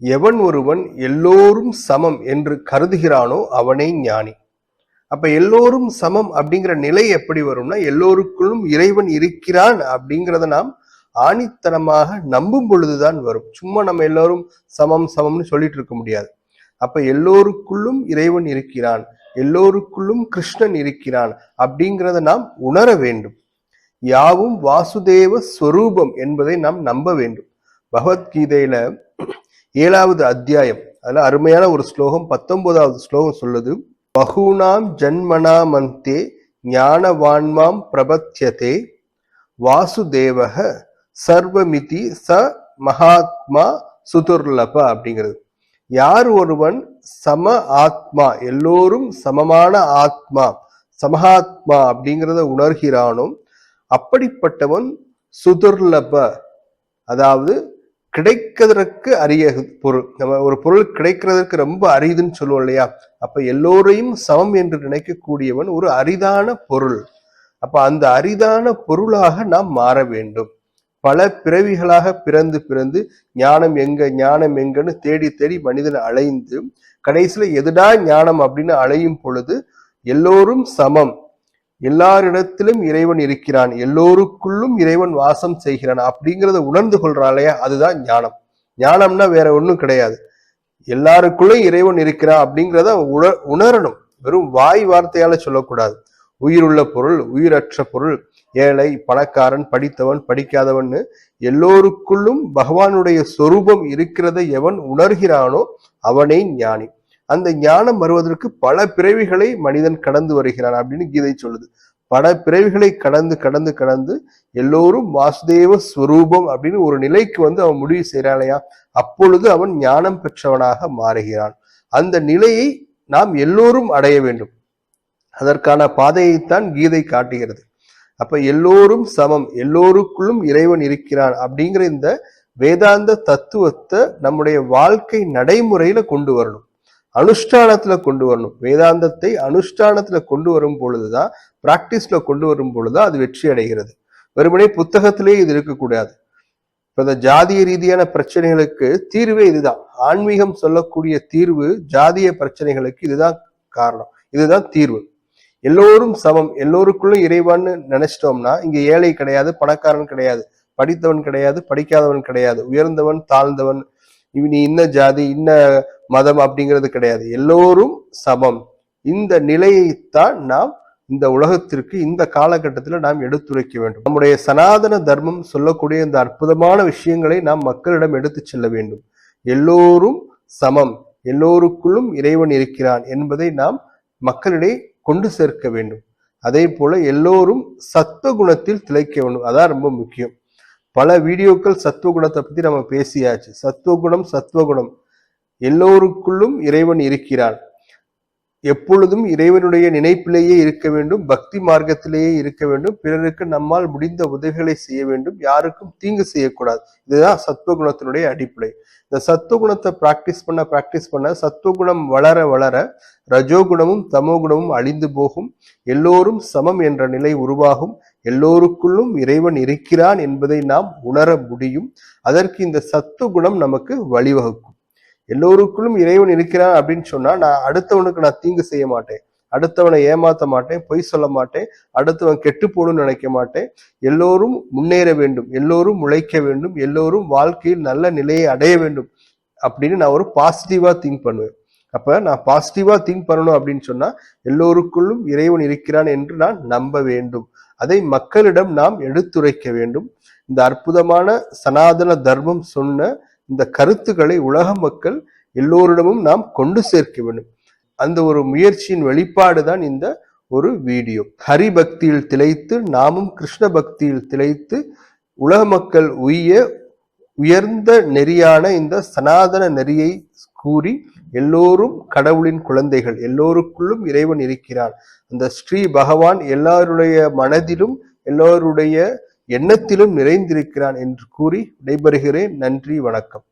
எவன் ஒருவன் எல்லோரும் சமம் என்று கருதுகிறானோ அவனே ஞானி. அப்ப எல்லோரும் சமம் அப்படிங்கிற நிலை எப்படி வரும்னா எல்லோருக்குள்ளும் இறைவன் இருக்கிறான் அப்படிங்கிறத நாம் ஆணித்தனமாக நம்பும் பொழுதுதான் வரும். சும்மா நம்ம எல்லோரும் சமம் சமம்னு சொல்லிட்டு இருக்க முடியாது. அப்ப எல்லோருக்குள்ளும் இறைவன் இருக்கிறான் எல்லோருக்குள்ளும் கிருஷ்ணன் இருக்கிறான் அப்படிங்கிறத நாம் உணர வேண்டும். யாவும் வாசுதேவ ஸ்வரூபம் என்பதை நாம் நம்ப வேண்டும். பகவத்கீதையில ஏழாவது அத்தியாயம். அதில் அருமையான ஒரு ஸ்லோகம் பத்தொன்பதாவது ஸ்லோகம் சொல்லுது பகுனாம் ஜன்மனாமந்தே ஞானவான்மாம் பிரபத்தியதே வாசுதேவக சர்வமிதி ச மகாத்மா சுதுர்லப அப்படிங்கிறது. யார் ஒருவன் சம ஆத்மா எல்லோரும் சமமான ஆத்மா சமஹாத்மா அப்படிங்கிறத உணர்கிறானோ அப்படிப்பட்டவன் சுதுர்லப. அதாவது கிடைக்கிறதற்கு அரிய பொருள். நம்ம ஒரு பொருள் கிடைக்கிறதுக்கு ரொம்ப அரிதுன்னு சொல்லுவோம் இல்லையா? அப்ப எல்லோரையும் சமம் என்று நினைக்கக்கூடியவன் ஒரு அரிதான பொருள். அப்ப அந்த அரிதான பொருளாக நாம் மாற வேண்டும். பல பிறவிகளாக பிறந்து பிறந்து ஞானம் எங்க ஞானம் எங்கன்னு தேடி தேடி மனிதன் அலைந்து கடைசியில எதுடா ஞானம் அப்படின்னு அலையும் பொழுது எல்லோரும் சமம். எல்லாரிடத்திலும் இறைவன் இருக்கிறான். எல்லோருக்குள்ளும் இறைவன் வாசம் செய்கிறான் அப்படிங்கிறத உணர்ந்து கொள்றாளையா அதுதான் ஞானம். ஞானம்னா வேற ஒண்ணும் கிடையாது. எல்லாருக்குள்ளும் இறைவன் இருக்கிறான் அப்படிங்கிறத உண உணரணும். வெறும் வாய் வார்த்தையால சொல்லக்கூடாது. உயிருள்ள பொருள் உயிரற்ற பொருள் ஏழை பணக்காரன் படித்தவன் படிக்காதவன்னு எல்லோருக்குள்ளும் பகவானுடைய சொரூபம் இருக்கிறதை எவன் உணர்கிறானோ அவனே ஞானி. அந்த ஞானம் வருவதற்கு பல பிறவிகளை மனிதன் கடந்து வருகிறான் அப்படின்னு கீதை சொல்லுது. பல பிறவிகளை கடந்து கடந்து கடந்து எல்லோரும் வாசுதேவ ஸ்வரூபம் அப்படின்னு ஒரு நிலைக்கு வந்து அவன் முடிவு செய்கிறாளையா அப்பொழுது அவன் ஞானம் பெற்றவனாக மாறுகிறான். அந்த நிலையை நாம் எல்லோரும் அடைய வேண்டும். அதற்கான பாதையைத்தான் கீதை காட்டுகிறது. அப்ப எல்லோரும் சமம் எல்லோருக்குள்ளும் இறைவன் இருக்கிறான் அப்படிங்கிற இந்த வேதாந்த தத்துவத்தை நம்முடைய வாழ்க்கை நடைமுறையில கொண்டு வரணும். அனுஷ்டானத்துல கொண்டு வரணும். வேதாந்தத்தை அனுஷ்டானத்துல கொண்டு வரும் பொழுதுதான் பிராக்டிஸ்ல கொண்டு வரும் பொழுதுதான் அது வெற்றி அடைகிறது. வெறுமனே புத்தகத்திலேயே இது இருக்கக்கூடாது. இப்போ இந்த ஜாதிய ரீதியான பிரச்சனைகளுக்கு தீர்வே இதுதான். ஆன்மீகம் சொல்லக்கூடிய தீர்வு ஜாதிய பிரச்சனைகளுக்கு இதுதான் காரணம். இதுதான் தீர்வு. எல்லோரும் சமம். எல்லோருக்குள்ளும் இறைவான்னு நினைச்சிட்டோம்னா இங்க ஏழை கிடையாது பணக்காரன் கிடையாது படித்தவன் கிடையாது படிக்காதவன் கிடையாது. உயர்ந்தவன் தாழ்ந்தவன். நீ இன்ன ஜாதி இன்ன மதம் அப்படிங்கிறது கிடையாது. எல்லோரும் சமம். இந்த நிலையைத்தான் நாம் இந்த உலகத்திற்கு இந்த காலகட்டத்தில் நாம் எடுத்துரைக்க வேண்டும். நம்முடைய சனாதன தர்மம் சொல்லக்கூடிய இந்த அற்புதமான விஷயங்களை நாம் மக்களிடம் எடுத்து செல்ல வேண்டும். எல்லோரும் சமம். எல்லோருக்குள்ளும் இறைவன் இருக்கிறான் என்பதை நாம் மக்களிடையே கொண்டு சேர்க்க வேண்டும். அதே போல எல்லோரும் சத்துவ குணத்தில் திளைக்க வேண்டும். அதான் ரொம்ப முக்கியம். பல வீடியோக்கள் சத்துவ குணத்தை பத்தி நம்ம பேசியாச்சு. சத்துவகுணம் சத்துவகுணம் எல்லோருக்குள்ளும் இறைவன் இருக்கிறான் எப்பொழுதும் இறைவனுடைய நினைப்பிலேயே இருக்க வேண்டும் பக்தி மார்க்கத்திலேயே இருக்க வேண்டும். பிறருக்கு நம்மால் முடிந்த உதவிகளை செய்ய வேண்டும். யாருக்கும் தீங்கு செய்யக்கூடாது. இதுதான் சத்துவகுணத்தினுடைய அடிப்படை. இந்த சத்துவகுணத்தை பிராக்டிஸ் பண்ண பிராக்டிஸ் பண்ண சத்துவகுணம் வளர வளர ரஜோகுணமும் தமோகுணமும் அழிந்து போகும். எல்லோரும் சமம் என்ற நிலை உருவாகும். எல்லோருக்குள்ளும் இறைவன் இருக்கிறான் என்பதை நாம் உணர முடியும். அதற்கு இந்த சத்துவகுணம் நமக்கு வழிவகுக்கும். எல்லோருக்குள்ளும் இறைவன் இருக்கிறான் அப்படின்னு சொன்னா நான் அடுத்தவனுக்கு நான் தீங்கு செய்ய மாட்டேன். அடுத்தவனை ஏமாத்த மாட்டேன் பொய் சொல்ல மாட்டேன். அடுத்தவன் கெட்டு போகணும்னு நினைக்க மாட்டேன். எல்லோரும் முன்னேற வேண்டும். எல்லோரும் உழைக்க வேண்டும். எல்லோரும் வாழ்க்கையில் நல்ல நிலையை அடைய வேண்டும் அப்படின்னு நான் ஒரு பாசிட்டிவா திங்க் பண்ணுவேன். அப்ப நான் பாசிட்டிவா திங்க் பண்ணணும் அப்படின்னு சொன்னா எல்லோருக்குள்ளும் இறைவன் இருக்கிறான் என்று நான் நம்ப வேண்டும். அதை மக்களிடம் நாம் எடுத்துரைக்க வேண்டும். இந்த அற்புதமான சனாதன தர்மம் சொன்ன இந்த கருத்துக்களை உலக மக்கள் எல்லோரிடமும் நாம் கொண்டு சேர்க்க வேண்டும். அந்த ஒரு முயற்சியின் வெளிப்பாடு தான் இந்த ஒரு வீடியோ. ஹரி பக்தியில் திளைத்து நாமும் கிருஷ்ண பக்தியில் திளைத்து உலக மக்கள் உய்ய உயர்ந்த நெறியான இந்த சனாதன நெறியை கூறி எல்லோரும் கடவுளின் குழந்தைகள் எல்லோருக்குள்ளும் இறைவன் இருக்கிறான். அந்த ஸ்ரீ பகவான் எல்லாருடைய மனதிலும் எல்லோருடைய எண்ணத்திலும் நிறைந்திருக்கிறான் என்று கூறி விடைபெறுகிறேன். நன்றி வணக்கம்.